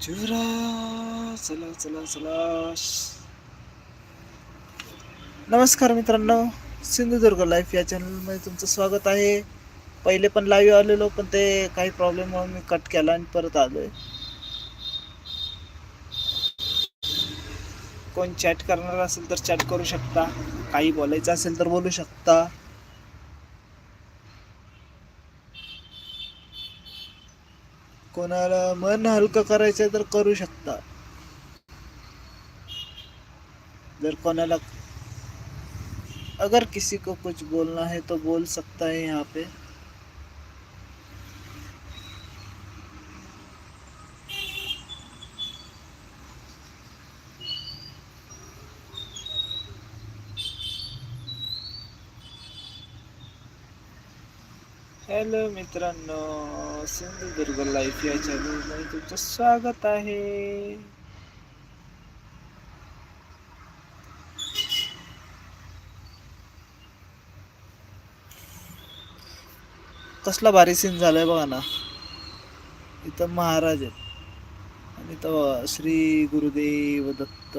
चुरा चला चला चला नमस्कार मित्रांनो सिंधुदुर्ग लाईफ या चॅनलमध्ये तुमचं स्वागत आहे. पहिले पण लाईव्ह आलेलो पण ते काही प्रॉब्लेममुळे मी कट केला आणि परत आलोय. कोण चॅट करणार तर चॅट करू शकता. काही बोलायचं असेल तर बोलू शकता. कोणाला मन हलकं करायचं तर करू शकता. जर कोणाला, अगर किसी को कुछ बोलना है तो बोल सकता है यहाँ पे. हॅलो मित्रांनो सिंधुदुर्ग लाईफ या चॅनलमध्ये तुमचं स्वागत आहे. कसला भारी सीन झालाय बघा ना. इथं महाराज आहेत. आणि इथं श्री गुरुदेव दत्त.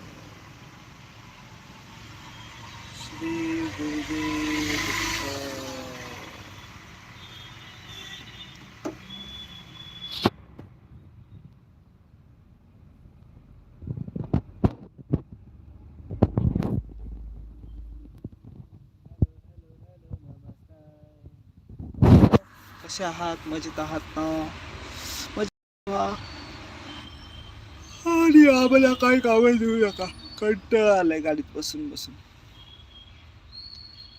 श्री गुरुदेव कसे आहात? मजेत आहात ना? मजेत व्हा. आणि आम्हाला काही कामं देऊ नका. कंटाळा आलाय गाडीत बसून बसून.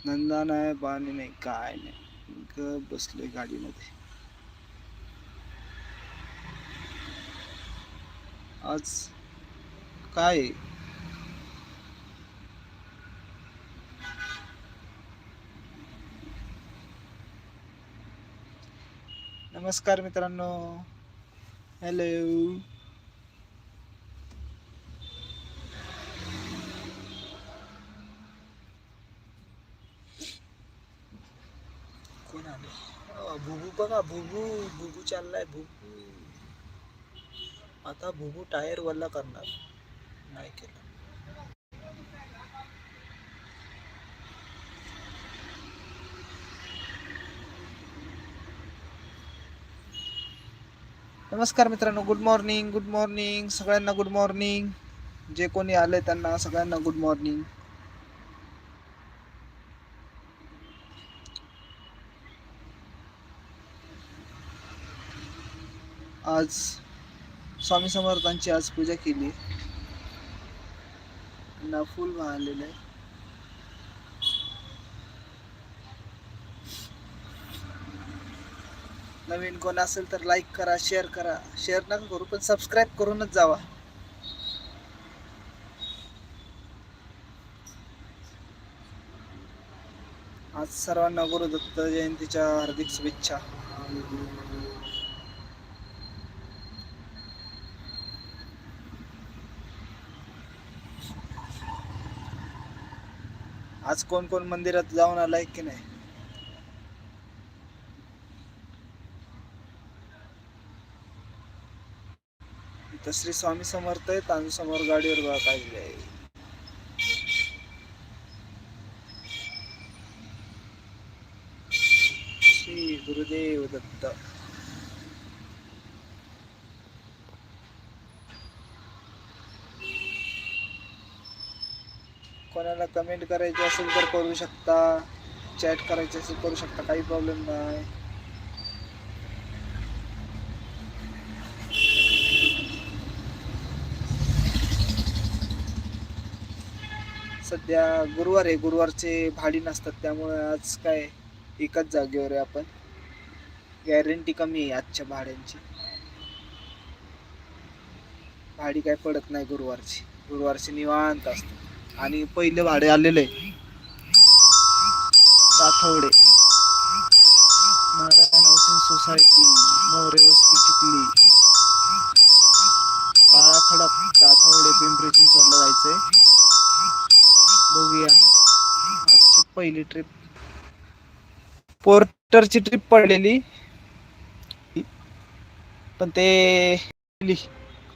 धंदा नाही पाणी नाही काय नाही. ग बसले गाडीमध्ये. आज काय? नमस्कार मित्रांनो. हॅलो कोण आले अ, भुबू बघा भुबू भुबू चाललाय भुबू आता भुबू टायर वल्ला करणार. नाही केलं. नमस्कार मित्रांनो गुड मॉर्निंग गुड मॉर्निंग सगळ्यांना गुड मॉर्निंग जे कोणी आले त्यांना सगळ्यांना गुड मॉर्निंग आज स्वामी समर्थांची आज पूजा केली. ना फुल वाहलेलं आहे. नवीन कोण असेल तर लाईक करा शेअर करा. शेअर नका करू पण सबस्क्राईब करूनच जावा. आज सर्वांना गुरुदत्त जयंतीच्या हार्दिक शुभेच्छा. आज कोण कोण मंदिरात जाऊन आलाय की नाही? तर श्री स्वामी समर्थ आहेत आणि समोर गाडीवर बघा काय आहे श्री गुरुदेव दत्त. कोणाला कमेंट करायची असेल तर करू शकता. चॅट करायची असेल करू शकता. काही प्रॉब्लेम नाही. सध्या गुरुवार आहे. गुरुवारचे भाडी नसतात. त्यामुळे आज काय एकाच जागेवर आहे आपण. गॅरंटी कमी आहे आजच्या भाड्यांची. भाडी काय पडत नाही गुरुवारची. गुरुवारची निवांत असते. आणि पहिले भाडे आलेले आहे साठवडे. नारायण हाऊसिंग सोसायटी मोरे वस्ती चिखली. काळा खडक साठवडे पिंपरी चिंचवडला जायचंय. बघूया. आजची पहिली ट्रिप पोर्टरची ट्रिप पडलेली. पण ते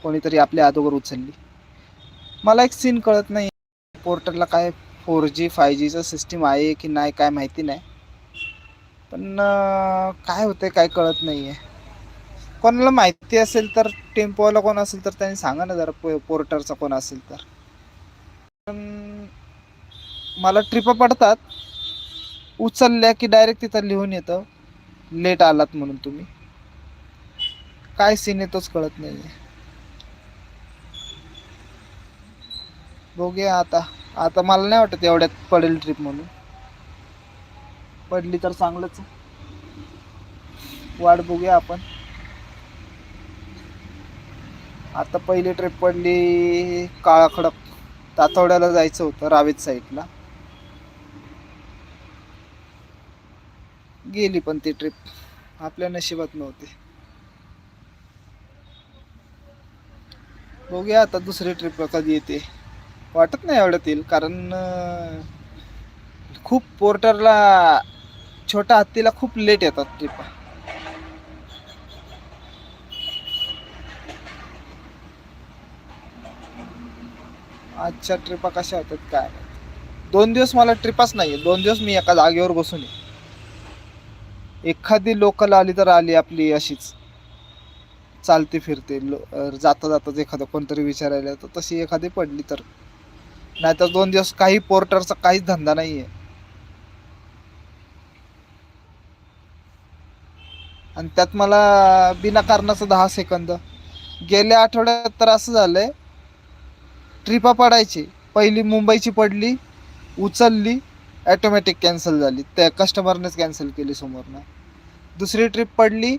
कोणीतरी आपल्या अगोदर उचलली. मला एक सीन कळत नाही. पोर्टरला काय फोर जी फाय जीचं सिस्टीम आहे की नाही काय माहिती नाही. पण काय होतंय काय कळत नाही आहे कोणाला माहिती असेल तर टेम्पोवाला कोण असेल तर त्यांनी सांगा ना जरा पो पोर्टरचा कोण असेल तर. पण मला ट्रिप पडतात. उचलल्या की डायरेक्ट तिथं लिहून येतं. लेट आलात म्हणून तुम्ही. काय सीन येतोच कळत नाही आहे बघूया आता. आता मला नाही वाटत एवढ्यात पडेल ट्रिप म्हणून. पडली तर चांगलंच वाट बघूया आपण. आता पहिली ट्रिप पडली काळाखडक. तातवड्याला जायचं होतं रावेत साईडला. गेली पण ती ट्रिप आपल्या नशिबात नव्हती. बघूया आता दुसरी ट्रिप कधी येते. वाटत नाही एवढ्यात येईल कारण अं, खूप पोर्टरला छोट्या हत्तीला खूप लेट येतात ट्रिपा आजच्या ट्रिपा कशा होतात काय माहीत. दोन दिवस मला ट्रिपच नाही दोन दिवस मी एका जागेवर बसून आहे. एखादी लोकल आली तर आली आपली अशीच. चालती फिरते लो अं, जाता जाताच एखादं कोणतरी विचारायला तर तशी एखादी पडली तर. नाहीतर दोन दिवस काही पोर्टरचा काहीच धंदा नाही आहे आणि त्यात मला बिना कारणाचं दहा सेकंद. गेल्या आठवड्यात तर असं झालंय ट्रिपा पडायची पहिली मुंबईची पडली उचलली ॲटोमॅटिक कॅन्सल झाली. त्या कस्टमरनेच कॅन्सल केली समोरनं. दुसरी ट्रिप पडली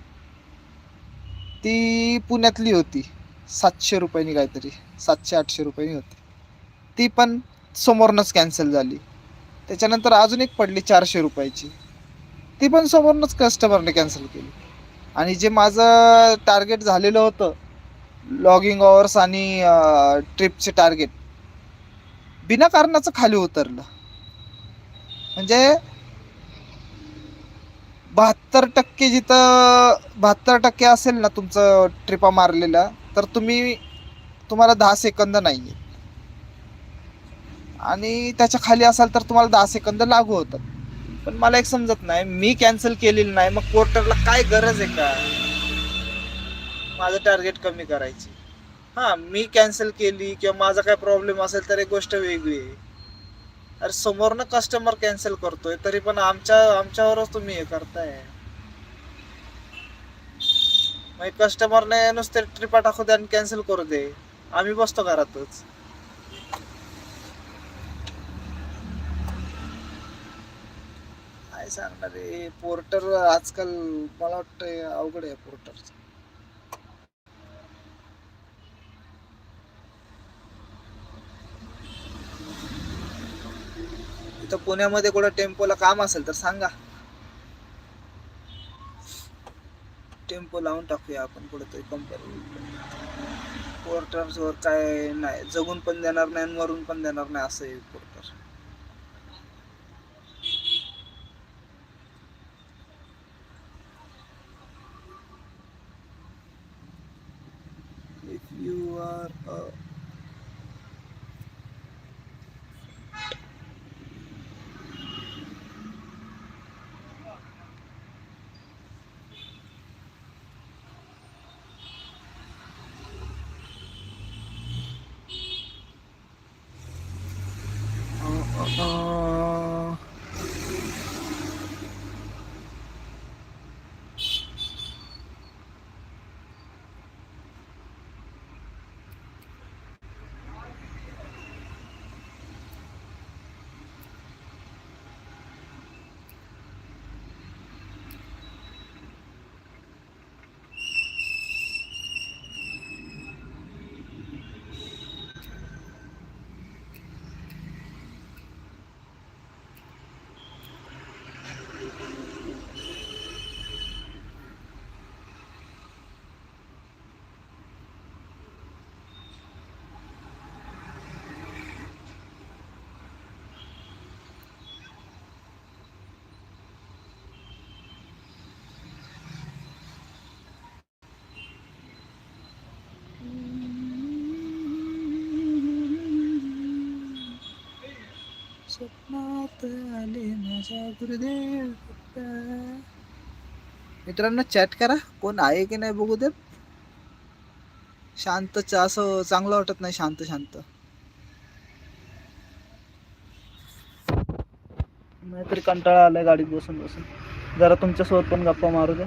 ती पुण्यातली होती. सातशे रुपयांनी काहीतरी सातशे आठशे रुपयांनी होती. ती पण समोरनंच कॅन्सल झाली. त्याच्यानंतर अजून एक पडली चारशे रुपयाची. ती पण समोरनंच कस्टमरने कॅन्सल केली. आणि जे माझं टार्गेट झालेलं होतं लॉगिंग ऑवर्स आणि ट्रिपचे टार्गेट बिना कारणाचं खाली उतरलं. म्हणजे बहात्तर टक्के जिथं बहात्तर टक्के असेल ना तुमचं ट्रिपा मारलेला तर तुम्ही तुम्हाला दहा सेकंद नाही आहे आणि त्याच्याखाली असाल तर तुम्हाला दहा सेकंद लागू होतात. पण मला एक समजत नाही मी कॅन्सल केलेली नाही मग पोर्टरला काय गरज आहे का? माझं टार्गेट कमी करायची. हां मी कॅन्सल केली किंवा माझा काय प्रॉब्लेम असेल तर एक गोष्ट वेगळी आहे. अरे समोरनं कस्टमर कॅन्सल करतोय तरी पण आमच्या आमच्यावरच तुम्ही हे करताय. मग कस्टमरने नुसते ट्रिपा टाकू दे आणि कॅन्सल करू दे. आम्ही बसतो घरातच. काय सांगणार पोर्टर आजकाल मला वाटतं अवघड आहे पोर्टरचं इथं पुण्यामध्ये कुठं टेम्पोला काम असेल तर सांगा. टेम्पो लावून टाकूया आपण कुठेतरी कंपनी पोर्टरवर काय नाही जगून पण देणार नाही आणि मरून पण देणार नाही असं स्वप्नात आले माझ्या गुरुदेव. मित्रांनो चॅट करा. कोण आहे की नाही बघू दे शांत च- असं चांगलं वाटत नाही शांत शांत. नाहीतरी कंटाळा आलाय गाडीत बसून बसून जरा तुमच्यासोबत पण गप्पा मारू द्या